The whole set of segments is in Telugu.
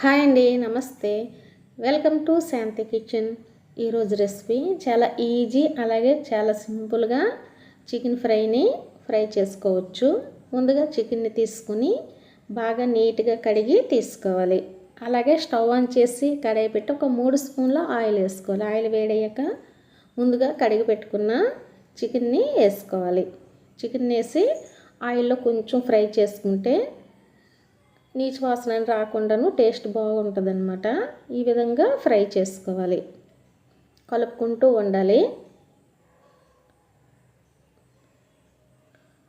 హాయ్ అండి నమస్తే. Welcome to Shanti kitchen. ఈరోజు రెసిపీ చాలా ఈజీ అలాగే చాలా సింపుల్గా చికెన్ ఫ్రైని ఫ్రై చేసుకోవచ్చు. ముందుగా చికెన్ని తీసుకుని బాగా నీట్గా కడిగి తీసుకోవాలి. అలాగే స్టవ్ ఆన్ చేసి కడాయి పెట్టి ఒక మూడు స్పూన్ల ఆయిల్ వేసుకోవాలి. ఆయిల్ వేడయ్యాక ముందుగా కడిగి పెట్టుకున్న చికెన్ని వేసుకోవాలి. చికెన్ వేసి ఆయిల్లో కొంచెం ఫ్రై చేసుకుంటే నీచు వాసన రాకుండాను టేస్ట్ బాగుంటుంది అనమాట ఈ విధంగా ఫ్రై చేసుకోవాలి. కలుపుకుంటూ ఉండాలి.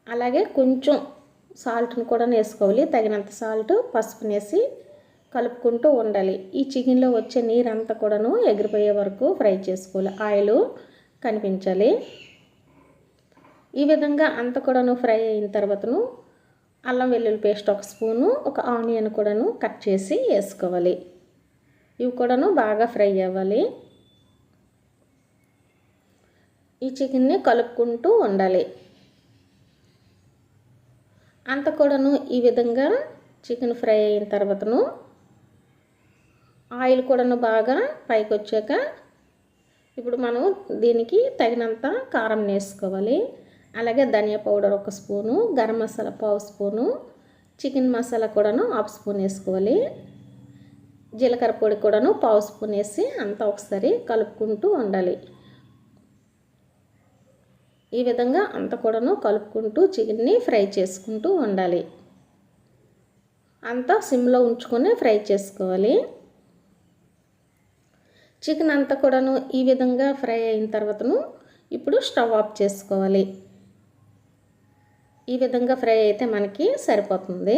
అలాగే కొంచెం సాల్ట్ని కూడా వేసుకోవాలి తగినంత సాల్ట్ పసుపునేసి కలుపుకుంటూ ఉండాలి. ఈ చికెన్లో వచ్చే నీరు కూడాను ఎగిరిపోయే వరకు ఫ్రై చేసుకోవాలి. ఆయిల్ కనిపించాలి. ఈ విధంగా అంత కూడాను ఫ్రై అయిన తర్వాతను అల్లం వెల్లుల్లి పేస్ట్ ఒక స్పూను ఒక ఆనియన్ కూడాను కట్ చేసి వేసుకోవాలి. ఇవి కూడాను బాగా ఫ్రై అవ్వాలి. ఈ చికెన్ని కలుపుకుంటూ ఉండాలి. అంత కూడాను ఈ విధంగా చికెన్ ఫ్రై అయిన తర్వాతను ఆయిల్ కూడాను బాగా పైకి వచ్చాక ఇప్పుడు మనం దీనికి తగినంత కారం వేసుకోవాలి. అలాగే ధనియా పౌడర్ ఒక స్పూను గరం మసాలా పావు స్పూను చికెన్ మసాలా కూడాను హాఫ్ స్పూన్ వేసుకోవాలి. జీలకర్ర పొడి కూడాను పావు స్పూన్ వేసి అంతా ఒకసారి కలుపుకుంటూ ఉండాలి. ఈ విధంగా అంత కూడాను కలుపుకుంటూ చికెన్ని ఫ్రై చేసుకుంటూ ఉండాలి. అంతా సిమ్లో ఉంచుకొని ఫ్రై చేసుకోవాలి. చికెన్ అంతా కూడాను ఈ విధంగా ఫ్రై అయిన తర్వాతను ఇప్పుడు స్టవ్ ఆఫ్ చేసుకోవాలి. ఈ విధంగా ఫ్రై అయితే మనకి సరిపోతుంది.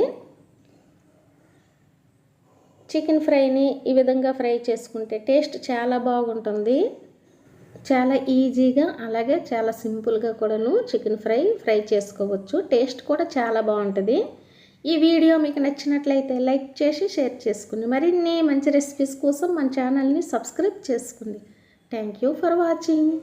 చికెన్ ఫ్రైని ఈ విధంగా ఫ్రై చేసుకుంటే టేస్ట్ చాలా బాగుంటుంది. చాలా ఈజీగా అలాగే చాలా సింపుల్గా కూడాను చికెన్ ఫ్రై ఫ్రై చేసుకోవచ్చు. టేస్ట్ కూడా చాలా బాగుంటుంది. ఈ వీడియో మీకు నచ్చినట్లయితే లైక్ చేసి షేర్ చేసుకోండి మరిన్ని మంచి రెసిపీస్ కోసం మన ఛానల్ని సబ్స్క్రైబ్ చేసుకోండి. Thank you for watching.